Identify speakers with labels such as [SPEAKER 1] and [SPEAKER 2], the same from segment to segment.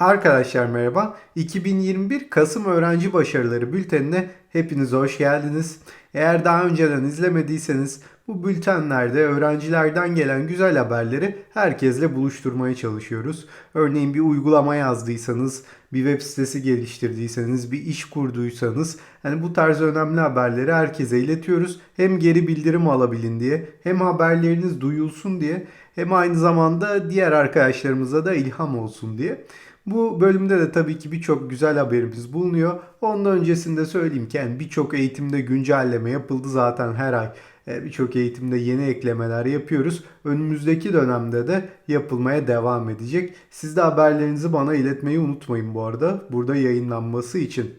[SPEAKER 1] Arkadaşlar merhaba. 2021 Kasım Öğrenci Başarıları Bülteni'ne hepiniz hoş geldiniz. Eğer daha önceden izlemediyseniz bu bültenlerde öğrencilerden gelen güzel haberleri herkesle buluşturmaya çalışıyoruz. Örneğin bir uygulama yazdıysanız, bir web sitesi geliştirdiyseniz, bir iş kurduysanız hani bu tarz önemli haberleri herkese iletiyoruz. Hem geri bildirim alabilin diye, hem haberleriniz duyulsun diye, hem aynı zamanda diğer arkadaşlarımıza da ilham olsun diye. Bu bölümde de tabii ki birçok güzel haberimiz bulunuyor. Ondan öncesinde söyleyeyim ki yani birçok eğitimde güncelleme yapıldı zaten her ay. E, Birçok eğitimde yeni eklemeler yapıyoruz. Önümüzdeki dönemde de yapılmaya devam edecek. Siz de haberlerinizi bana iletmeyi unutmayın bu arada. Burada yayınlanması için.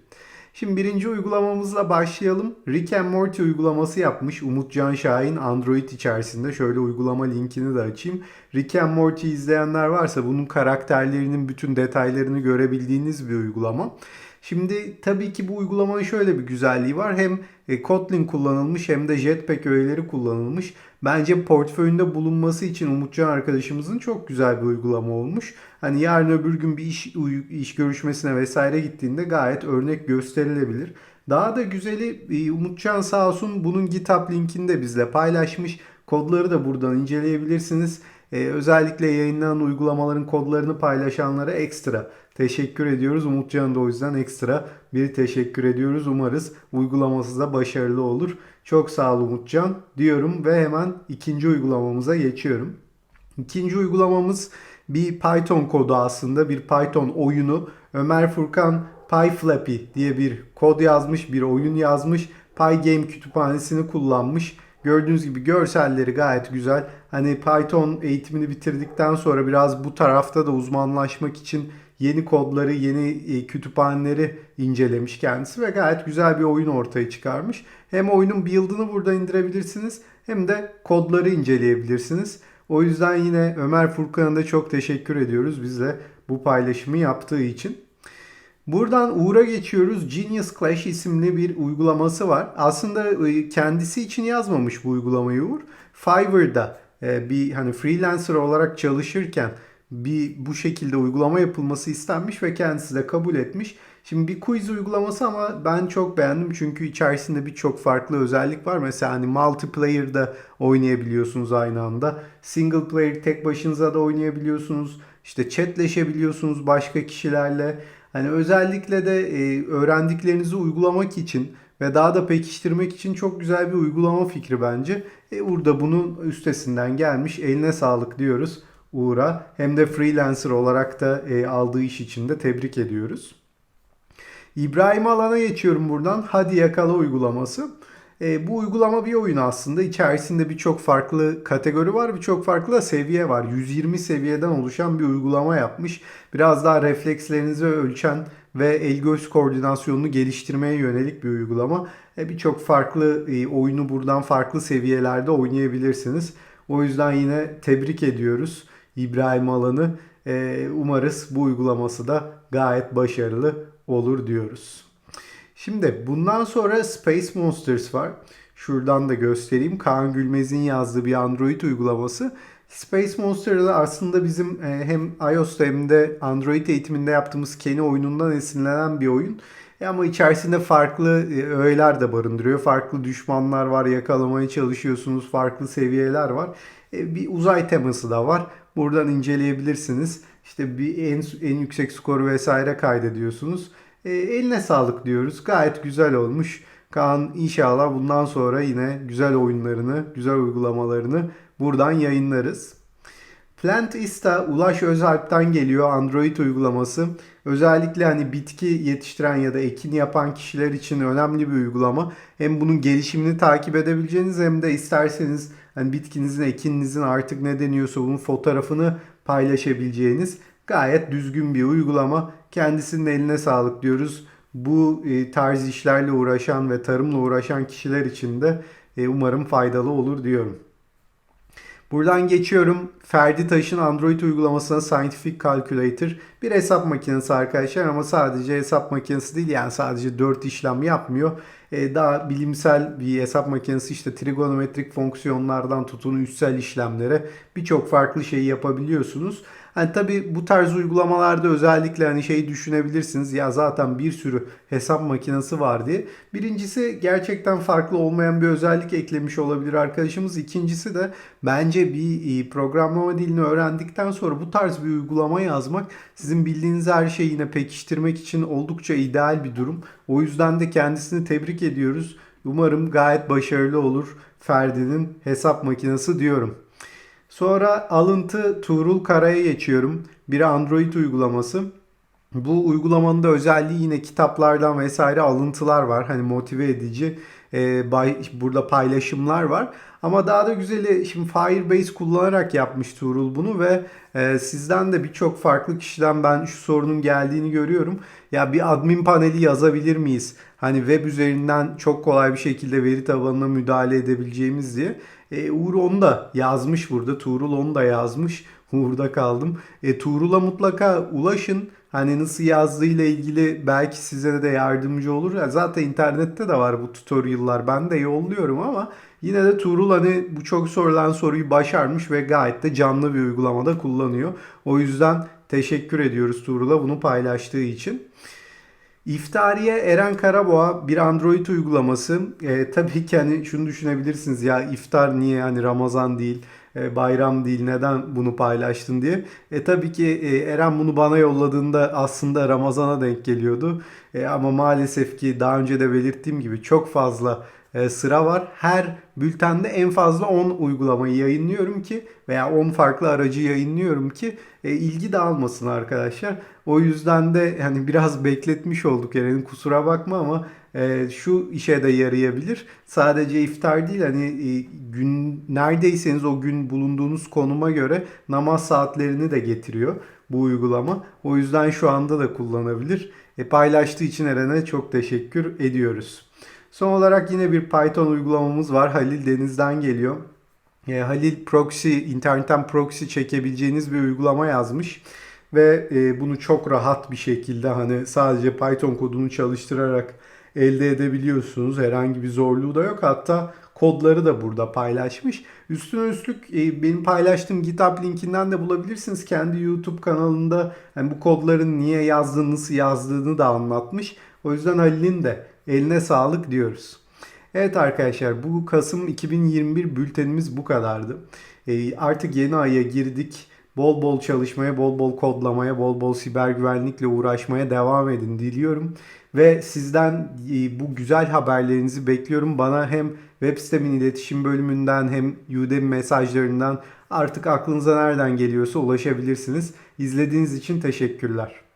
[SPEAKER 1] Şimdi birinci uygulamamızla başlayalım. Rick and Morty uygulaması yapmış Umut Can Şahin Android içerisinde. Şöyle uygulama linkini de açayım. Rick and Morty izleyenler varsa bunun karakterlerinin bütün detaylarını görebildiğiniz bir uygulama. Şimdi tabii ki bu uygulamanın şöyle bir güzelliği var. Hem e, Kotlin kullanılmış hem de Jetpack öğeleri kullanılmış. Bence portföyünde bulunması için Umutcan arkadaşımızın çok güzel bir uygulama olmuş. Hani yarın öbür gün bir iş, iş görüşmesine vesaire gittiğinde gayet örnek gösterilebilir. Daha da güzeli e, Umutcan sağ olsun bunun GitHub linkini de bizle paylaşmış. Kodları da buradan inceleyebilirsiniz. Ee, özellikle yayınlanan uygulamaların kodlarını paylaşanlara ekstra teşekkür ediyoruz. Umutcan'a da o yüzden ekstra bir teşekkür ediyoruz. Umarız uygulaması da başarılı olur. Çok sağ ol Umutcan diyorum ve hemen ikinci uygulamamıza geçiyorum. İkinci uygulamamız bir Python kodu aslında bir Python oyunu. Ömer Furkan PyFlappy diye bir kod yazmış, bir oyun yazmış. PyGame kütüphanesini kullanmış. Gördüğünüz gibi görselleri gayet güzel. Hani Python eğitimini bitirdikten sonra biraz bu tarafta da uzmanlaşmak için yeni kodları, yeni e, kütüphaneleri incelemiş kendisi ve gayet güzel bir oyun ortaya çıkarmış. Hem oyunun build'ını burada indirebilirsiniz hem de kodları inceleyebilirsiniz. O yüzden yine Ömer Furkan'a da çok teşekkür ediyoruz bizle bu paylaşımı yaptığı için. Buradan Uğur'a geçiyoruz. Genius Clash isimli bir uygulaması var. Aslında e, kendisi için yazmamış bu uygulamayı Uğur. Fiverr'da e, bir hani freelancer olarak çalışırken bir bu şekilde uygulama yapılması istenmiş ve kendisi de kabul etmiş. Şimdi bir quiz uygulaması ama ben çok beğendim çünkü içerisinde birçok farklı özellik var. Mesela hani multiplayer'da oynayabiliyorsunuz aynı anda. Single player tek başınıza da oynayabiliyorsunuz. İşte chatleşebiliyorsunuz başka kişilerle. Hani özellikle de e, öğrendiklerinizi uygulamak için ve daha da pekiştirmek için çok güzel bir uygulama fikri bence. E, Uğur da bunun üstesinden gelmiş. Eline sağlık diyoruz Uğur'a. Hem de freelancer olarak da e, aldığı iş için de tebrik ediyoruz. İbrahim Alan'a geçiyorum buradan. Hadi Yakala uygulaması. E, bu uygulama bir oyun aslında. İçerisinde birçok farklı kategori var, birçok farklı seviye var. 120 seviyeden oluşan bir uygulama yapmış. Biraz daha reflekslerinizi ölçen ve el göz koordinasyonunu geliştirmeye yönelik bir uygulama. E, birçok farklı e, oyunu buradan farklı seviyelerde oynayabilirsiniz. O yüzden yine tebrik ediyoruz İbrahim Alan'ı. E, umarız bu uygulaması da gayet başarılı olur diyoruz. Şimdi bundan sonra Space Monsters var. Şuradan da göstereyim. Kaan Gülmez'in yazdığı bir Android uygulaması. Space Monster'da aslında bizim e, hem iOS'ta hem de Android eğitiminde yaptığımız Kenny oyunundan esinlenen bir oyun. E ama içerisinde farklı e, öğeler de barındırıyor. Farklı düşmanlar var, yakalamaya çalışıyorsunuz. Farklı seviyeler var. Bir uzay teması da var. Buradan inceleyebilirsiniz. İşte bir en, en yüksek skoru vesaire kaydediyorsunuz. E, eline sağlık diyoruz. Gayet güzel olmuş. Kaan inşallah bundan sonra yine güzel oyunlarını, güzel uygulamalarını buradan yayınlarız. Plantista Ulaş Özalp'ten geliyor Android uygulaması. Özellikle hani bitki yetiştiren ya da ekin yapan kişiler için önemli bir uygulama. Hem bunun gelişimini takip edebileceğiniz hem de isterseniz hani bitkinizin, ekininizin artık ne deniyorsa bunun fotoğrafını paylaşabileceğiniz gayet düzgün bir uygulama. Kendisinin eline sağlık diyoruz. Bu e, tarz işlerle uğraşan ve tarımla uğraşan kişiler için de e, umarım faydalı olur diyorum. Buradan geçiyorum. Ferdi Taş'ın Android uygulamasına Scientific Calculator bir hesap makinesi arkadaşlar ama sadece hesap makinesi değil yani sadece 4 işlem yapmıyor. Ee, daha bilimsel bir hesap makinesi işte trigonometrik fonksiyonlardan tutun üstsel işlemlere birçok farklı şeyi yapabiliyorsunuz. Hani tabii bu tarz uygulamalarda özellikle hani şey düşünebilirsiniz ya zaten bir sürü hesap makinesi var diye. Birincisi gerçekten farklı olmayan bir özellik eklemiş olabilir arkadaşımız. İkincisi de bence bir e, programlama dilini öğrendikten sonra bu tarz bir uygulama yazmak sizin bildiğiniz her şeyi yine pekiştirmek için oldukça ideal bir durum. O yüzden de kendisini tebrik ediyoruz. Umarım gayet başarılı olur Ferdi'nin hesap makinesi diyorum. Sonra alıntı Tuğrul Kara'ya geçiyorum. Bir Android uygulaması. Bu uygulamanın da özelliği yine kitaplardan vesaire alıntılar var. Hani motive edici e, bay, burada paylaşımlar var. Ama daha da güzeli şimdi Firebase kullanarak yapmış Tuğrul bunu ve e, sizden de birçok farklı kişiden ben şu sorunun geldiğini görüyorum. Ya bir admin paneli yazabilir miyiz? Hani web üzerinden çok kolay bir şekilde veri tabanına müdahale edebileceğimiz diye. E, Uğur onu da yazmış burada. Tuğrul onu da yazmış. Uğur'da kaldım. E, Tuğrul'a mutlaka ulaşın. Hani nasıl yazdığıyla ilgili belki size de yardımcı olur. Zaten internette de var bu tutorial'lar. Ben de yolluyorum ama yine de Tuğrul hani bu çok sorulan soruyu başarmış ve gayet de canlı bir uygulamada kullanıyor. O yüzden teşekkür ediyoruz Tuğrul'a bunu paylaştığı için. İftariye Eren Karaboğa bir Android uygulaması. E, tabii ki hani şunu düşünebilirsiniz ya iftar niye hani Ramazan değil, e, bayram değil neden bunu paylaştın diye. E tabii ki e, Eren bunu bana yolladığında aslında Ramazan'a denk geliyordu. E, ama maalesef ki daha önce de belirttiğim gibi çok fazla e, sıra var. Her bültende en fazla 10 uygulamayı yayınlıyorum ki veya 10 farklı aracı yayınlıyorum ki e, ilgi dağılmasın arkadaşlar. O yüzden de hani biraz bekletmiş olduk Eren'in kusura bakma ama e, şu işe de yarayabilir. Sadece iftar değil hani e, gün neredeyseniz o gün bulunduğunuz konuma göre namaz saatlerini de getiriyor bu uygulama. O yüzden şu anda da kullanabilir. E, paylaştığı için Eren'e çok teşekkür ediyoruz. Son olarak yine bir Python uygulamamız var. Halil Deniz'den geliyor. E, Halil proxy, internetten proxy çekebileceğiniz bir uygulama yazmış. Ve e, bunu çok rahat bir şekilde hani sadece Python kodunu çalıştırarak elde edebiliyorsunuz. Herhangi bir zorluğu da yok. Hatta kodları da burada paylaşmış. Üstüne üstlük e, benim paylaştığım GitHub linkinden de bulabilirsiniz. Kendi YouTube kanalında yani bu kodların niye yazdığını, nasıl yazdığını da anlatmış. O yüzden Halil'in de eline sağlık diyoruz. Evet arkadaşlar bu Kasım 2021 bültenimiz bu kadardı. E, artık yeni aya girdik. Bol bol çalışmaya, bol bol kodlamaya, bol bol siber güvenlikle uğraşmaya devam edin diliyorum. Ve sizden e, bu güzel haberlerinizi bekliyorum. Bana hem web sitemin iletişim bölümünden hem Udemy mesajlarından artık aklınıza nereden geliyorsa ulaşabilirsiniz. İzlediğiniz için teşekkürler.